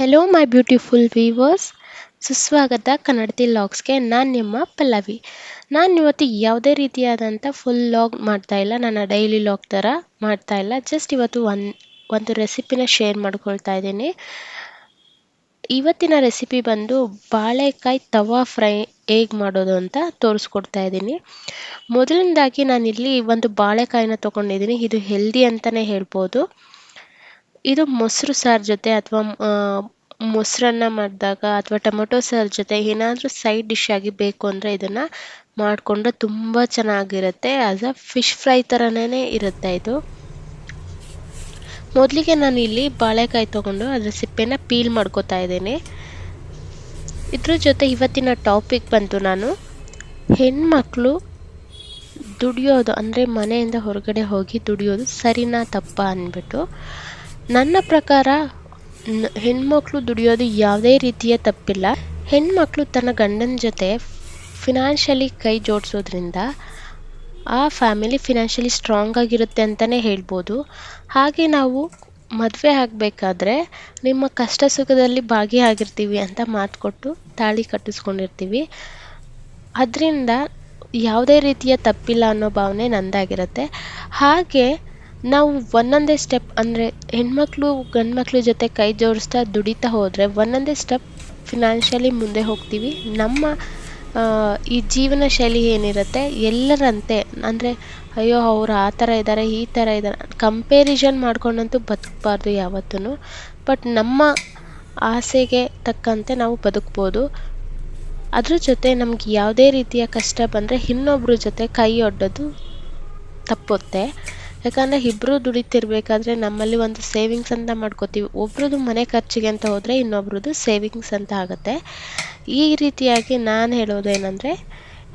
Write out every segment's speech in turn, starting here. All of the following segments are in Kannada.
ಹೆಲೋ ಮೈ ಬ್ಯೂಟಿಫುಲ್ ವೀವರ್ಸ್ ಸುಸ್ವಾಗತ ಕನ್ನಡತಿ ಲಾಗ್ಸ್ಗೆ ನಾನು ನಿಮ್ಮ ಪಲ್ಲವಿ. ನಾನು ಇವತ್ತು ಯಾವುದೇ ರೀತಿಯಾದಂಥ ಫುಲ್ ಲಾಗ್ ಮಾಡ್ತಾ ಇಲ್ಲ. ನನ್ನ ಡೈಲಿ ಲಾಗ್ ಥರ ಮಾಡ್ತಾ ಇಲ್ಲ. ಜಸ್ಟ್ ಇವತ್ತು ಒನ್ ಒಂದು ರೆಸಿಪಿನ ಶೇರ್ ಮಾಡ್ಕೊಳ್ತಾ ಇದ್ದೀನಿ. ಇವತ್ತಿನ ರೆಸಿಪಿ ಬಂದು ಬಾಳೆಕಾಯಿ ತವಾ ಫ್ರೈ ಹೇಗೆ ಮಾಡೋದು ಅಂತ ತೋರಿಸ್ಕೊಡ್ತಾ ಇದ್ದೀನಿ. ಮೊದಲನೇದಾಗಿ ನಾನಿಲ್ಲಿ ಒಂದು ಬಾಳೆಕಾಯಿನ ತೊಗೊಂಡಿದ್ದೀನಿ. ಇದು ಹೆಲ್ದಿ ಅಂತಲೇ ಹೇಳ್ಬೋದು. ಇದು ಮೊಸರು ಸಾರು ಜೊತೆ ಅಥವಾ ಮೊಸರನ್ನ ಮಾಡಿದಾಗ ಅಥವಾ ಟೊಮೊಟೊ ಸಾರು ಜೊತೆ ಏನಾದರೂ ಸೈಡ್ ಡಿಶ್ ಆಗಿ ಬೇಕು ಅಂದರೆ ಇದನ್ನು ಮಾಡಿಕೊಂಡ್ರೆ ತುಂಬ ಚೆನ್ನಾಗಿರುತ್ತೆ. ಆಸ್ ಅ ಫಿಶ್ ಫ್ರೈ ಥರನೇ ಇರುತ್ತೆ ಇದು. ಮೊದಲಿಗೆ ನಾನು ಇಲ್ಲಿ ಬಾಳೆಕಾಯಿ ತೊಗೊಂಡು ಅದರ ಸಿಪ್ಪೆನ ಪೀಲ್ ಮಾಡ್ಕೋತಾ ಇದ್ದೀನಿ. ಇದ್ರ ಜೊತೆ ಇವತ್ತಿನ ಟಾಪಿಕ್ ಬಂತು ನಾನು. ಹೆಣ್ಮಕ್ಳು ದುಡಿಯೋದು ಅಂದರೆ ಮನೆಯಿಂದ ಹೊರಗಡೆ ಹೋಗಿ ದುಡಿಯೋದು ಸರಿನಾ ತಪ್ಪ ಅಂದ್ಬಿಟ್ಟು ನನ್ನ ಪ್ರಕಾರ ಹೆಣ್ಮಕ್ಳು ದುಡಿಯೋದು ಯಾವುದೇ ರೀತಿಯ ತಪ್ಪಿಲ್ಲ. ಹೆಣ್ಮಕ್ಳು ತನ್ನ ಗಂಡನ ಜೊತೆ ಫಿನಾನ್ಷಿಯಲಿ ಕೈ ಜೋಡಿಸೋದ್ರಿಂದ ಆ ಫ್ಯಾಮಿಲಿ ಫಿನಾನ್ಷಿಯಲಿ ಸ್ಟ್ರಾಂಗ್ ಆಗಿರುತ್ತೆ ಅಂತಲೇ ಹೇಳ್ಬೋದು. ಹಾಗೆ ನಾವು ಮದುವೆ ಆಗಬೇಕಾದ್ರೆ ನಿಮ್ಮ ಕಷ್ಟ ಸುಖದಲ್ಲಿ ಭಾಗಿಯಾಗಿರ್ತೀವಿ ಅಂತ ಮಾತು ಕೊಟ್ಟು ತಾಳಿ ಕಟ್ಟಿಸ್ಕೊಂಡಿರ್ತೀವಿ. ಅದರಿಂದ ಯಾವುದೇ ರೀತಿಯ ತಪ್ಪಿಲ್ಲ ಅನ್ನೋ ಭಾವನೆ ನಂದಾಗಿರುತ್ತೆ. ಹಾಗೆ ನಾವು ಒಂದೊಂದೇ ಸ್ಟೆಪ್ ಅಂದರೆ ಹೆಣ್ಮಕ್ಳು ಗಂಡು ಮಕ್ಳ ಜೊತೆ ಕೈ ಜೋಡಿಸ್ತಾ ದುಡಿತಾ ಹೋದರೆ ಒಂದೊಂದೇ ಸ್ಟೆಪ್ ಫಿನಾನ್ಷಿಯಲಿ ಮುಂದೆ ಹೋಗ್ತೀವಿ. ನಮ್ಮ ಈ ಜೀವನ ಶೈಲಿ ಏನಿರುತ್ತೆ, ಎಲ್ಲರಂತೆ, ಅಂದರೆ ಅಯ್ಯೋ ಅವ್ರು ಆ ಥರ ಇದ್ದಾರೆ ಈ ಥರ ಇದ್ದಾರೆ ಕಂಪೇರಿಷನ್ ಮಾಡ್ಕೊಂಡಂತೂ ಬದುಕಬಾರ್ದು ಯಾವತ್ತೂ ಬಟ್ ನಮ್ಮ ಆಸೆಗೆ ತಕ್ಕಂತೆ ನಾವು ಬದುಕ್ಬೋದು. ಅದ್ರ ಜೊತೆ ನಮ್ಗೆ ಯಾವುದೇ ರೀತಿಯ ಕಷ್ಟ ಬಂದರೆ ಇನ್ನೊಬ್ರ ಜೊತೆ ಕೈ ಒಡ್ಡೋದು ತಪ್ಪುತ್ತೆ. ಯಾಕಂದರೆ ಇಬ್ಬರು ದುಡಿತಿರ್ಬೇಕಾದ್ರೆ ನಮ್ಮಲ್ಲಿ ಒಂದು ಸೇವಿಂಗ್ಸ್ ಅಂತ ಮಾಡ್ಕೋತೀವಿ. ಒಬ್ರದ್ದು ಮನೆ ಖರ್ಚಿಗೆ ಅಂತ ಹೋದರೆ ಇನ್ನೊಬ್ರದ್ದು ಸೇವಿಂಗ್ಸ್ ಅಂತ ಆಗುತ್ತೆ. ಈ ರೀತಿಯಾಗಿ ನಾನು ಹೇಳೋದೇನೆಂದರೆ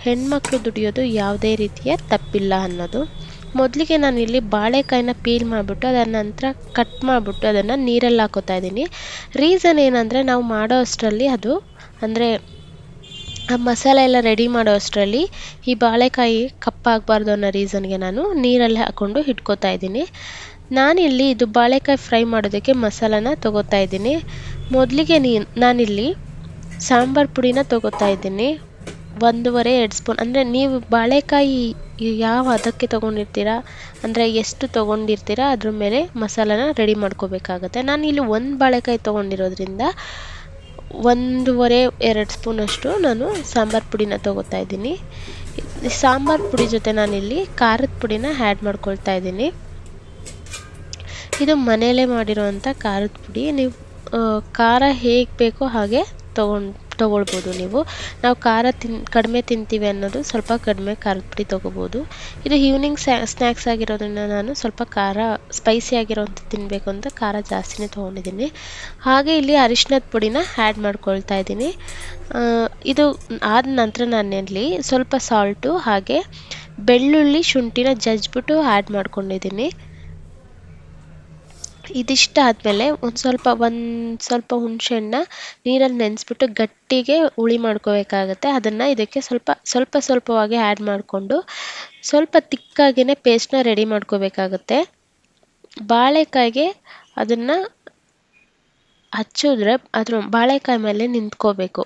ಹೆಣ್ಮಕ್ಳು ದುಡಿಯೋದು ಯಾವುದೇ ರೀತಿಯ ತಪ್ಪಿಲ್ಲ ಅನ್ನೋದು. ಮೊದಲಿಗೆ ನಾನು ಇಲ್ಲಿ ಬಾಳೆಕಾಯಿನ ಪೀಲ್ ಮಾಡಿಬಿಟ್ಟು ಅದರ ನಂತರ ಕಟ್ ಮಾಡಿಬಿಟ್ಟು ಅದನ್ನು ನೀರಲ್ಲಿ ಹಾಕೋತಾ ಇದ್ದೀನಿ. ರೀಸನ್ ಏನಂದರೆ ನಾವು ಮಾಡೋ ಅಷ್ಟರಲ್ಲಿ ಅದು ಅಂದರೆ ಆ ಮಸಾಲೆ ಎಲ್ಲ ರೆಡಿ ಮಾಡೋ ಅಷ್ಟರಲ್ಲಿ ಈ ಬಾಳೆಕಾಯಿ ಕಪ್ಪಾಗಬಾರ್ದು ಅನ್ನೋ ರೀಸನ್ಗೆ ನಾನು ನೀರಲ್ಲಿ ಹಾಕ್ಕೊಂಡು ಇಟ್ಕೋತಾ ಇದ್ದೀನಿ. ನಾನಿಲ್ಲಿ ಇದು ಬಾಳೆಕಾಯಿ ಫ್ರೈ ಮಾಡೋದಕ್ಕೆ ಮಸಾಲಾನ ತೊಗೋತಾ ಇದ್ದೀನಿ. ಮೊದಲಿಗೆ ನೀ, ನಾನಿಲ್ಲಿ ಸಾಂಬಾರು ಪುಡಿನ ತೊಗೋತಾ ಇದ್ದೀನಿ. ಒಂದೂವರೆ, ಎರಡು ಸ್ಪೂನ್, ಅಂದರೆ ನೀವು ಬಾಳೆಕಾಯಿ ಯಾವ ಅದಕ್ಕೆ ತೊಗೊಂಡಿರ್ತೀರ, ಅಂದರೆ ಎಷ್ಟು ತೊಗೊಂಡಿರ್ತೀರ, ಅದ್ರ ಮೇಲೆ ಮಸಾಲಾನ ರೆಡಿ ಮಾಡ್ಕೋಬೇಕಾಗತ್ತೆ. ನಾನು ಇಲ್ಲಿ ಒಂದು ಬಾಳೆಕಾಯಿ ತೊಗೊಂಡಿರೋದ್ರಿಂದ ಒಂದೂವರೆ, ಎರಡು ಸ್ಪೂನಷ್ಟು ನಾನು ಸಾಂಬಾರು ಪುಡಿನ ತೊಗೋತಾ ಇದ್ದೀನಿ. ಸಾಂಬಾರು ಪುಡಿ ಜೊತೆ ನಾನಿಲ್ಲಿ ಖಾರದ ಪುಡಿನ ಆ್ಯಡ್ ಮಾಡ್ಕೊಳ್ತಾ ಇದ್ದೀನಿ. ಇದು ಮನೆಯಲ್ಲೇ ಮಾಡಿರುವಂಥ ಖಾರದ ಪುಡಿ. ನೀವು ಖಾರ ಹೇಗೆ ಬೇಕೋ ಹಾಗೆ ತೊಗೊಂಡು ತೊಗೊಳ್ಬೋದು ನೀವು. ನಾವು ಖಾರ ತಿನ್, ಕಡಿಮೆ ತಿಂತೀವಿ ಅನ್ನೋದು ಸ್ವಲ್ಪ ಕಡಿಮೆ ಖಾರದ ಪುಡಿ ತೊಗೋಬೋದು ಇದು ಈವ್ನಿಂಗ್ ಸ್ನ್ಯಾಕ್ಸ್ ಆಗಿರೋದ್ರಿಂದ ನಾನು ಸ್ವಲ್ಪ ಖಾರ ಸ್ಪೈಸಿ ಆಗಿರೋವಂಥ ತಿನ್ನಬೇಕು ಅಂತ ಖಾರ ಜಾಸ್ತಿನೇ ತೊಗೊಂಡಿದ್ದೀನಿ. ಹಾಗೆ ಇಲ್ಲಿ ಅರಿಶಿನದ ಪುಡಿನ ಆ್ಯಡ್ ಮಾಡ್ಕೊಳ್ತಾ ಇದ್ದೀನಿ. ಇದು ಆದ ನಂತರ ನಾನಲ್ಲಿ ಸ್ವಲ್ಪ ಸಾಲ್ಟು ಹಾಗೆ ಬೆಳ್ಳುಳ್ಳಿ ಶುಂಠಿನ ಜಜ್ಜಿಬಿಟ್ಟು ಆ್ಯಡ್ ಮಾಡ್ಕೊಂಡಿದ್ದೀನಿ. ಇದಿಷ್ಟ ಆದಮೇಲೆ ಒಂದು ಸ್ವಲ್ಪ ಒಂದು ಸ್ವಲ್ಪ ಹುಣಸೆಹಣ್ಣ ನೀರಲ್ಲಿ ನೆನೆಸ್ಬಿಟ್ಟು ಗಟ್ಟಿಗೆ ಹುಳಿ ಮಾಡ್ಕೋಬೇಕಾಗತ್ತೆ. ಅದನ್ನು ಇದಕ್ಕೆ ಸ್ವಲ್ಪ ಸ್ವಲ್ಪ ಸ್ವಲ್ಪವಾಗಿ ಆ್ಯಡ್ ಮಾಡಿಕೊಂಡು ಸ್ವಲ್ಪ ತಿಕ್ಕಾಗಿಯೇ ಪೇಸ್ಟ್ನ ರೆಡಿ ಮಾಡ್ಕೋಬೇಕಾಗತ್ತೆ. ಬಾಳೆಕಾಯಿಗೆ ಅದನ್ನು ಹಚ್ಚಿದ್ರೆ ಅದ್ರ ಬಾಳೆಕಾಯಿ ಮೇಲೆ ನಿಂತ್ಕೋಬೇಕು.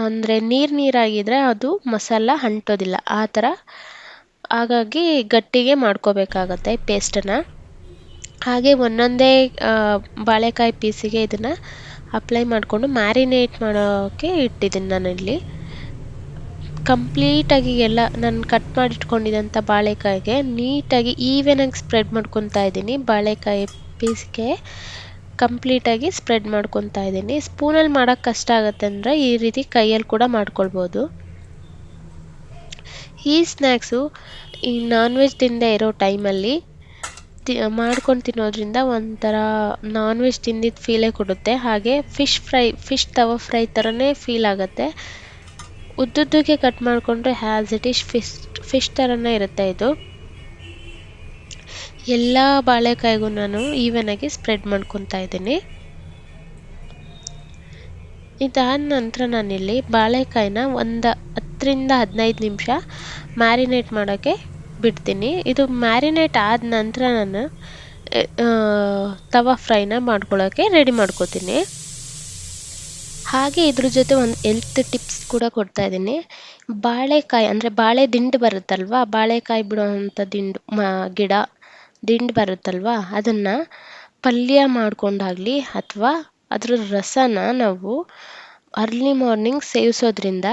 ಅಂದರೆ ನೀರು ನೀರಾಗಿದ್ದರೆ ಅದು ಮಸಾಲ ಅಂಟೋದಿಲ್ಲ ಆ ಥರ ಹಾಗಾಗಿ ಗಟ್ಟಿಗೆ ಮಾಡ್ಕೋಬೇಕಾಗತ್ತೆ ಪೇಸ್ಟನ್ನು ಹಾಗೆ ಒಂದೊಂದೇ ಬಾಳೆಕಾಯಿ ಪೀಸಿಗೆ ಇದನ್ನು ಅಪ್ಲೈ ಮಾಡಿಕೊಂಡು ಮ್ಯಾರಿನೇಟ್ ಮಾಡೋಕ್ಕೆ ಇಟ್ಟಿದ್ದೀನಿ ನಾನಿಲ್ಲಿ. ಕಂಪ್ಲೀಟಾಗಿ ಎಲ್ಲ, ನಾನು ಕಟ್ ಮಾಡಿ ಇಟ್ಕೊಂಡಿದ್ದಂಥ ಬಾಳೆಕಾಯಿಗೆ ನೀಟಾಗಿ ಈವೆನಾಗಿ ಸ್ಪ್ರೆಡ್ ಮಾಡ್ಕೊತಾ ಇದ್ದೀನಿ. ಬಾಳೆಕಾಯಿ ಪೀಸ್ಗೆ ಕಂಪ್ಲೀಟಾಗಿ ಸ್ಪ್ರೆಡ್ ಮಾಡ್ಕೊತಾ ಇದ್ದೀನಿ. ಸ್ಪೂನಲ್ಲಿ ಮಾಡೋಕ್ಕೆ ಕಷ್ಟ ಆಗುತ್ತೆ ಅಂದರೆ ಈ ರೀತಿ ಕೈಯಲ್ಲಿ ಕೂಡ ಮಾಡ್ಕೊಳ್ಬೋದು. ಈ ಸ್ನ್ಯಾಕ್ಸು ಈ ನಾನ್ ವೆಜ್ ತಿಂದೇ ಇರೋ ಟೈಮಲ್ಲಿ ತಿ ಮಾಡ್ಕೊಂಡು ತಿನ್ನೋದ್ರಿಂದ ಒಂಥರ ನಾನ್ ವೆಜ್ ತಿಂದಿದ್ದು ಫೀಲೇ ಕೊಡುತ್ತೆ. ಹಾಗೆ ಫಿಶ್ ಫ್ರೈ ಫಿಶ್ ತವ ಫ್ರೈ ಥರನೇ ಫೀಲ್ ಆಗುತ್ತೆ. ಉದ್ದುದ್ದಕ್ಕೆ ಕಟ್ ಮಾಡಿಕೊಂಡ್ರೆ as it is fish fish ಥರನೇ ಇರುತ್ತೆ ಇದು. ಎಲ್ಲ ಬಾಳೆಕಾಯಿಗೂ ನಾನು ಈವನಾಗಿ ಸ್ಪ್ರೆಡ್ ಮಾಡ್ಕೊತಾ ಇದ್ದೀನಿ. ಇದಾದ ನಂತರ ನಾನಿಲ್ಲಿ ಬಾಳೆಕಾಯಿನ ಒಂದು ಹತ್ತರಿಂದ ಹದಿನೈದು ನಿಮಿಷ ಮ್ಯಾರಿನೇಟ್ ಮಾಡೋಕ್ಕೆ ಬಿಡ್ತೀನಿ. ಇದು ಮ್ಯಾರಿನೇಟ್ ಆದ ನಂತರ ನಾನು ತವಾ ಫ್ರೈನ ಮಾಡ್ಕೊಳ್ಳೋಕ್ಕೆ ರೆಡಿ ಮಾಡ್ಕೋತೀನಿ. ಹಾಗೆ ಇದ್ರ ಜೊತೆ ಒಂದು ಎಲ್ತ್ ಟಿಪ್ಸ್ ಕೂಡ ಕೊಡ್ತಾ ಇದ್ದೀನಿ. ಬಾಳೆಕಾಯಿ ಅಂದರೆ ಬಾಳೆ ದಿಂಡು ಬರುತ್ತಲ್ವಾ? ಬಾಳೆಕಾಯಿ ಬಿಡುವಂಥ ದಿಂಡು, ಮಾ, ಗಿಡ ದಿಂಡು ಬರುತ್ತಲ್ವಾ? ಅದನ್ನು ಪಲ್ಯ ಮಾಡ್ಕೊಂಡಾಗಲಿ ಅಥವಾ ಅದ್ರ ರಸನ ನಾವು ಅರ್ಲಿ ಮಾರ್ನಿಂಗ್ ಸೇವಿಸೋದ್ರಿಂದ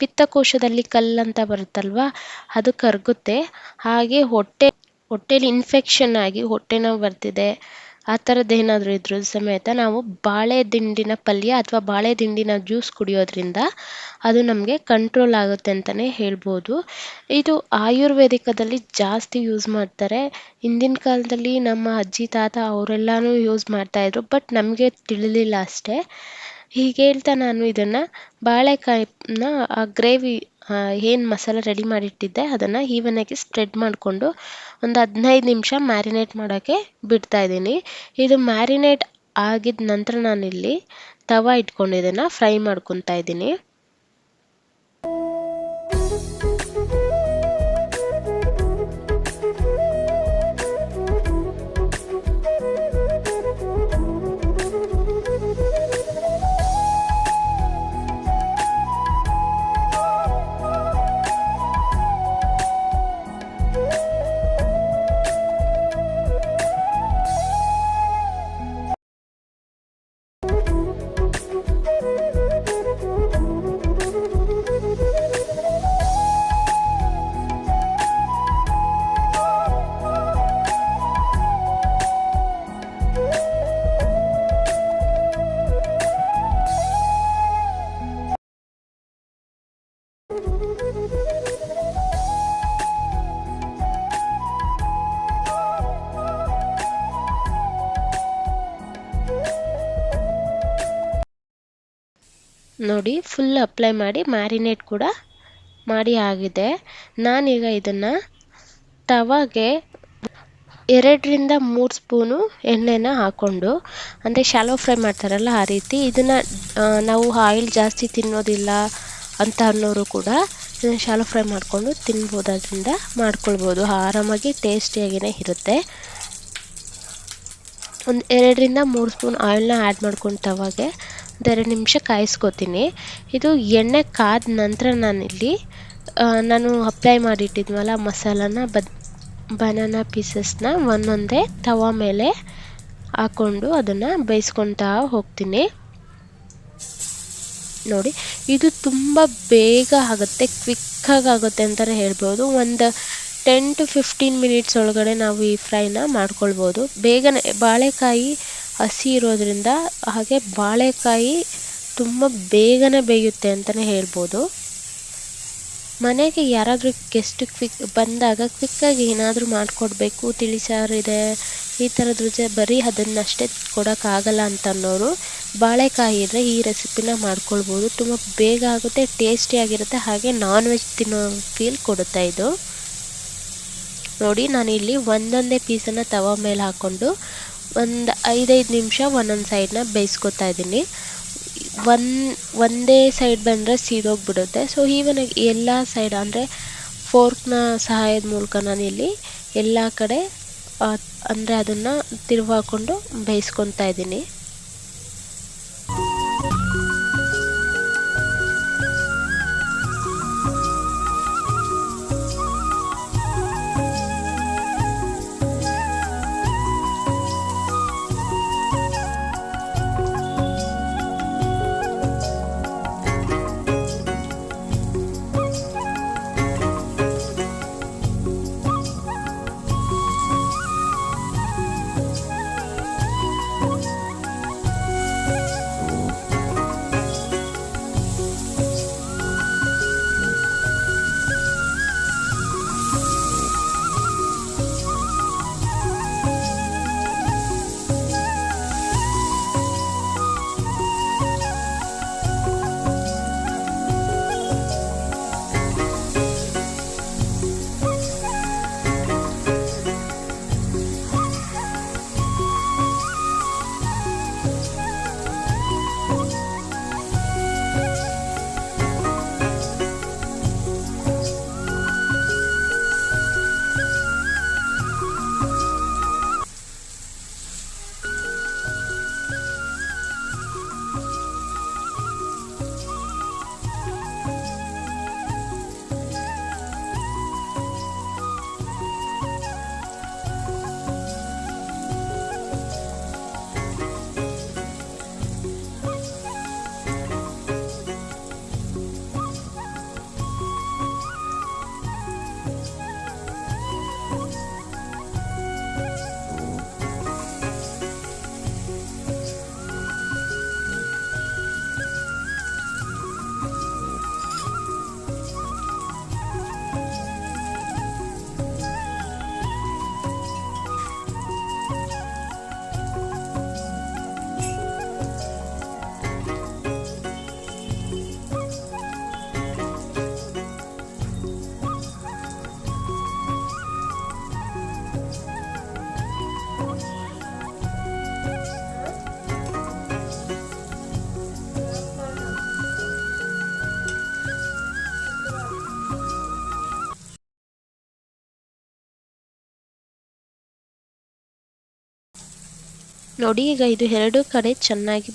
ಪಿತ್ತಕೋಶದಲ್ಲಿ ಅಂತ ಬರುತ್ತಲ್ವಾ? ಅದು ಕರಗುತ್ತೆ. ಹಾಗೆ ಹೊಟ್ಟೆ, ಹೊಟ್ಟೆಲಿ ಇನ್ಫೆಕ್ಷನ್ ಆಗಿ ಹೊಟ್ಟೆ ನೋವು ಬರ್ತಿದೆ. ಆ ಥರದ್ದು ಏನಾದರೂ ಇದ್ದರೂ ಸಮೇತ ನಾವು ಬಾಳೆ ದಿಂಡಿನ ಪಲ್ಯ ಅಥವಾ ಬಾಳೆ ದಿಂಡಿನ ಜ್ಯೂಸ್ ಕುಡಿಯೋದ್ರಿಂದ ಅದು ನಮಗೆ ಕಂಟ್ರೋಲ್ ಆಗುತ್ತೆ ಅಂತಲೇ ಹೇಳ್ಬೋದು. ಇದು ಆಯುರ್ವೇದಿಕದಲ್ಲಿ ಜಾಸ್ತಿ ಯೂಸ್ ಮಾಡ್ತಾರೆ. ಹಿಂದಿನ ಕಾಲದಲ್ಲಿ ನಮ್ಮ ಅಜ್ಜಿ, ತಾತ ಅವರೆಲ್ಲನೂ ಯೂಸ್ ಮಾಡ್ತಾಯಿದ್ರು ಬಟ್ ನಮಗೆ ತಿಳಿಲಿಲ್ಲ ಅಷ್ಟೇ. ಹೀಗೆ ಹೇಳ್ತಾ ನಾನು ಇದನ್ನು ಬಾಳೆಕಾಯಿನ ಆ ಗ್ರೇವಿ ಏನು ಮಸಾಲ ರೆಡಿ ಮಾಡಿಟ್ಟಿದ್ದೆ ಅದನ್ನು ಈವನಾಗಿ ಸ್ಪ್ರೆಡ್ ಮಾಡಿಕೊಂಡು ಒಂದು ಹದಿನೈದು ನಿಮಿಷ ಮ್ಯಾರಿನೇಟ್ ಮಾಡೋಕ್ಕೆ ಬಿಡ್ತಾ ಇದ್ದೀನಿ. ಇದು ಮ್ಯಾರಿನೇಟ್ ಆಗಿದ ನಂತರ ನಾನಿಲ್ಲಿ ತವ ಇದನ್ನು ಫ್ರೈ ಮಾಡ್ಕೊತಾ ಇದ್ದೀನಿ. ನೋಡಿ ಫುಲ್ ಅಪ್ಲೈ ಮಾಡಿ ಮ್ಯಾರಿನೇಟ್ ಕೂಡ ಮಾಡಿ ಆಗಿದೆ. ನಾನೀಗ ಇದನ್ನು ತವಾಗೆ ಎರಡರಿಂದ ಮೂರು ಸ್ಪೂನು ಎಣ್ಣೆನ ಹಾಕ್ಕೊಂಡು ಅಂದರೆ ಶಾಲೋ ಫ್ರೈ ಮಾಡ್ತಾರಲ್ಲ ಆ ರೀತಿ, ಇದನ್ನು ನಾವು ಆಯಿಲ್ ಜಾಸ್ತಿ ತಿನ್ನೋದಿಲ್ಲ ಅಂತ ಅನ್ನೋರು ಕೂಡ ಇದನ್ನು ಶಾಲೋ ಫ್ರೈ ಮಾಡಿಕೊಂಡು ತಿನ್ಬೋದು ಮಾಡ್ಕೊಳ್ಬೋದು. ಆರಾಮಾಗಿ ಟೇಸ್ಟಿಯಾಗಿಯೇ ಇರುತ್ತೆ. ಒಂದು ಎರಡರಿಂದ ಮೂರು ಸ್ಪೂನ್ ಆಯಿಲ್ನ ಆ್ಯಡ್ ಮಾಡ್ಕೊಂಡು ತವಾಗೆ ಒಂದೆರಡು ನಿಮಿಷ ಕಾಯಿಸ್ಕೊತೀನಿ. ಇದು ಎಣ್ಣೆ ಕಾದ ನಂತರ ನಾನಿಲ್ಲಿ ನಾನು ಅಪ್ಲೈ ಮಾಡಿಟ್ಟಿದ್ವಲ್ಲ ಮಸಾಲಾನ, ಬದ್ ಬನಾನಾ ಪೀಸಸ್ನ ಒಂದೊಂದೇ ತವ ಮೇಲೆ ಹಾಕ್ಕೊಂಡು ಅದನ್ನು ಬೇಯಿಸ್ಕೊತಾ ಹೋಗ್ತೀನಿ. ನೋಡಿ, ಇದು ತುಂಬ ಬೇಗ ಆಗುತ್ತೆ ಕ್ವಿಕ್ಕಾಗಿ ಆಗುತ್ತೆ ಅಂತಲೇ ಹೇಳ್ಬೋದು. ಒಂದು ಟೆನ್ ಟು ಫಿಫ್ಟೀನ್ ಮಿನಿಟ್ಸ್ ಒಳಗಡೆ ನಾವು ಈ ಫ್ರೈನ ಮಾಡ್ಕೊಳ್ಬೋದು. ಬೇಗನೆ ಬಾಳೆಕಾಯಿ ಹಸಿ ಇರೋದ್ರಿಂದ ಹಾಗೆ ಬಾಳೆಕಾಯಿ ತುಂಬ ಬೇಗನೆ ಬೇಯುತ್ತೆ ಅಂತಲೇ ಹೇಳ್ಬೋದು. ಮನೆಗೆ ಯಾರಾದರೂ ಗೆಸ್ಟ್ ಕ್ವಿಕ್ ಬಂದಾಗ ಕ್ವಿಕ್ಕಾಗಿ ಏನಾದರೂ ಮಾಡಿಕೊಡ್ಬೇಕು, ತಿಳಿಸಾರಿದೆ, ಈ ಥರದ್ರ ಜೊತೆ ಬರೀ ಅದನ್ನಷ್ಟೇ ಕೊಡೋಕ್ಕಾಗಲ್ಲ ಅಂತ ಅನ್ನೋರು ಬಾಳೆಕಾಯಿ ಇದ್ದರೆ ಈ ರೆಸಿಪಿನ ಮಾಡ್ಕೊಳ್ಬೋದು. ತುಂಬ ಬೇಗ ಆಗುತ್ತೆ ಟೇಸ್ಟಿಯಾಗಿರುತ್ತೆ ಹಾಗೆ ನಾನ್ ವೆಜ್ ತಿನ್ನೋ ಫೀಲ್ ಕೊಡುತ್ತೆ ಇದು. ನೋಡಿ, ನಾನಿಲ್ಲಿ ಒಂದೊಂದೇ ಪೀಸನ್ನು ತವ ಮೇಲೆ ಹಾಕ್ಕೊಂಡು ಒಂದು ಐದೈದು ನಿಮಿಷ ಒಂದೊಂದು ಸೈಡನ್ನ ಬೇಯಿಸ್ಕೊತಾ ಇದ್ದೀನಿ. ಒನ್ ಒಂದೇ ಸೈಡ್ ಬಂದರೆ ಸೀದೋಗ್ಬಿಡುತ್ತೆ. ಸೊ ಈವನ್ ಎಲ್ಲ ಸೈಡ್ ಅಂದರೆ ಫೋರ್ಕ್ನ ಸಹಾಯದ ಮೂಲಕ ನಾನಿಲ್ಲಿ ಎಲ್ಲ ಕಡೆ ಅಂದರೆ ಅದನ್ನು ತಿರುವಾಕೊಂಡು ಬೇಯಿಸ್ಕೊತಾ ಇದ್ದೀನಿ. ನೋಡಿ, ಈಗ ಇದು ಎರಡು ಕಡೆ ಚೆನ್ನಾಗಿ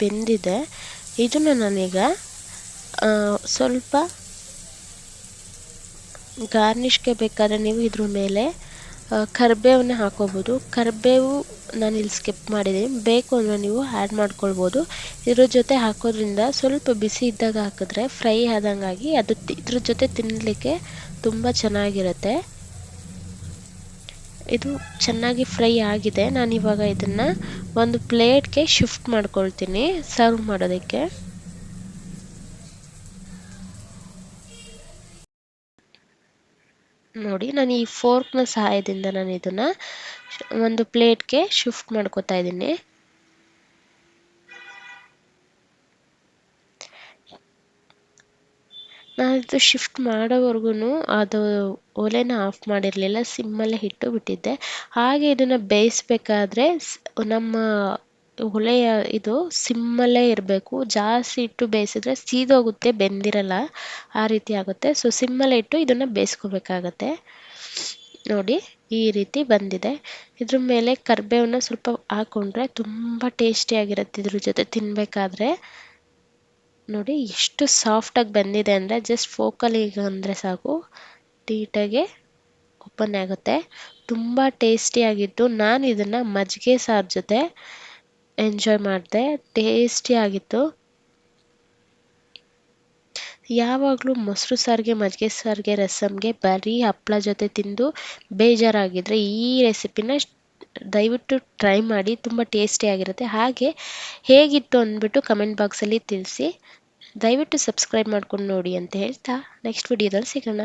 ಬೆಂದಿದೆ. ಇದನ್ನು ನಾನೀಗ ಸ್ವಲ್ಪ ಗಾರ್ನಿಷ್ಗೆ ಬೇಕಾದರೆ ನೀವು ಇದ್ರ ಮೇಲೆ ಕರ್ಬೇವನ್ನ ಹಾಕೋಬೋದು. ಕರ್ಬೇವು ನಾನು ಇಲ್ಲಿ ಸ್ಕಿಪ್ ಮಾಡಿದ್ದೀನಿ ಬೇಕು ಅಂದರೆ ನೀವು ಆ್ಯಡ್ ಮಾಡ್ಕೊಳ್ಬೋದು. ಇದ್ರ ಜೊತೆ ಹಾಕೋದ್ರಿಂದ ಸ್ವಲ್ಪ ಬಿಸಿ ಇದ್ದಾಗ ಹಾಕಿದ್ರೆ ಫ್ರೈ ಆದಂಗಾಗಿ ಅದು ಇದ್ರ ಜೊತೆ ತಿನ್ನಲಿಕ್ಕೆ ತುಂಬ ಚೆನ್ನಾಗಿರುತ್ತೆ. ಇದು ಚೆನ್ನಾಗಿ ಫ್ರೈ ಆಗಿದೆ. ನಾನು ಇವಾಗ ಇದನ್ನು ಒಂದು ಪ್ಲೇಟ್ಗೆ ಶಿಫ್ಟ್ ಮಾಡ್ಕೊಳ್ತೀನಿ. ಸರ್ವ್ ಮಾಡೋದಕ್ಕೆ. ನೋಡಿ, ನಾನು ಈ ಫೋರ್ಕ್ನ ಸಹಾಯದಿಂದ ನಾನು ಇದನ್ನು ಒಂದು ಪ್ಲೇಟ್ಗೆ ಶಿಫ್ಟ್ ಮಾಡ್ಕೊತಾ ಇದ್ದೀನಿ. ನಾನು ಇದು ಶಿಫ್ಟ್ ಮಾಡೋವರೆಗೂ ಅದು ಒಲೆನ ಆಫ್ ಮಾಡಿರಲಿಲ್ಲ ಸಿಮ್ಮಲ್ಲೇ ಇಟ್ಟು ಬಿಟ್ಟಿದ್ದೆ. ಹಾಗೆ ಇದನ್ನು ಬೇಯಿಸ್ಬೇಕಾದ್ರೆ ನಮ್ಮ ಒಲೆಯ ಇದು ಸಿಮ್ಮಲ್ಲೇ ಇರಬೇಕು. ಜಾಸ್ತಿ ಇಟ್ಟು ಬೇಯಿಸಿದ್ರೆ ಸೀದೋಗುತ್ತೆ, ಬೆಂದಿರಲ್ಲ, ಆ ರೀತಿ ಆಗುತ್ತೆ. ಸೊ ಸಿಮ್ಮಲ್ಲೇ ಇಟ್ಟು ಇದನ್ನು ಬೇಯಿಸ್ಕೋಬೇಕಾಗತ್ತೆ. ನೋಡಿ, ಈ ರೀತಿ ಬಂದಿದೆ. ಇದ್ರ ಮೇಲೆ ಕರಿಬೇವನ್ನ ಸ್ವಲ್ಪ ಹಾಕೊಂಡ್ರೆ ತುಂಬ ಟೇಸ್ಟಿಯಾಗಿರುತ್ತೆ ಇದ್ರ ಜೊತೆ ತಿನ್ನಬೇಕಾದ್ರೆ ನೋಡಿ, ಎಷ್ಟು ಸಾಫ್ಟಾಗಿ ಬಂದಿದೆ ಅಂದರೆ ಜಸ್ಟ್ ಫೋಕಲಿಗೆ ಅಂದರೆ ಸಾಕು. ಟೀಟಾಗೆ ಓಪನ್ ಆಗುತ್ತೆ. ತುಂಬ ಟೇಸ್ಟಿಯಾಗಿತ್ತು ನಾನು ಇದನ್ನು ಮಜ್ಜಿಗೆ ಸಾರು ಜೊತೆ ಎಂಜಾಯ್ ಮಾಡಿದೆ. ಟೇಸ್ಟಿಯಾಗಿತ್ತು ಯಾವಾಗಲೂ ಮೊಸರು ಸಾರಿಗೆ ಮಜ್ಜಿಗೆ ಸಾರಿಗೆ ರಸಮ್ಗೆ ಬರೀ ಹಪ್ಪಳ ಜೊತೆ ತಿಂದು ಬೇಜಾರಾಗಿದ್ದರೆ ಈ ರೆಸಿಪಿನ ದಯವಿಟ್ಟು ಟ್ರೈ ಮಾಡಿ. ತುಂಬ ಟೇಸ್ಟಿಯಾಗಿರುತ್ತೆ ಹಾಗೆ ಹೇಗಿತ್ತು ಅಂದ್ಬಿಟ್ಟು ಕಮೆಂಟ್ ಬಾಕ್ಸಲ್ಲಿ ತಿಳಿಸಿ. ದಯವಿಟ್ಟು ಸಬ್ಸ್ಕ್ರೈಬ್ ಮಾಡ್ಕೊಂಡು ನೋಡಿ ಅಂತ ಹೇಳ್ತಾ ನೆಕ್ಸ್ಟ್ ವಿಡಿಯೋದಲ್ಲಿ ಸಿಗೋಣ.